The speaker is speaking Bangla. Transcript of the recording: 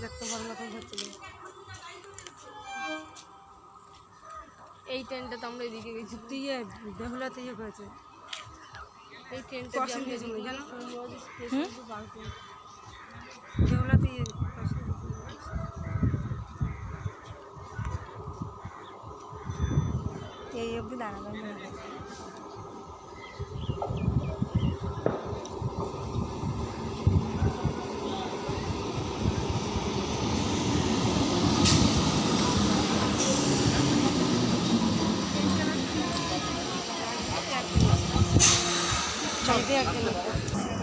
দেখতে ভালো মতন হচ্ছিল এই ট্রেনটা তো আমরা এদিকে গেছি। ইয়ে বেহুলাতে ইয়ে করেছে এই ট্রেনটা জানো? বেহুলাতে ইয়ে এই অবধি দাঁড়াবে 잘배워 야.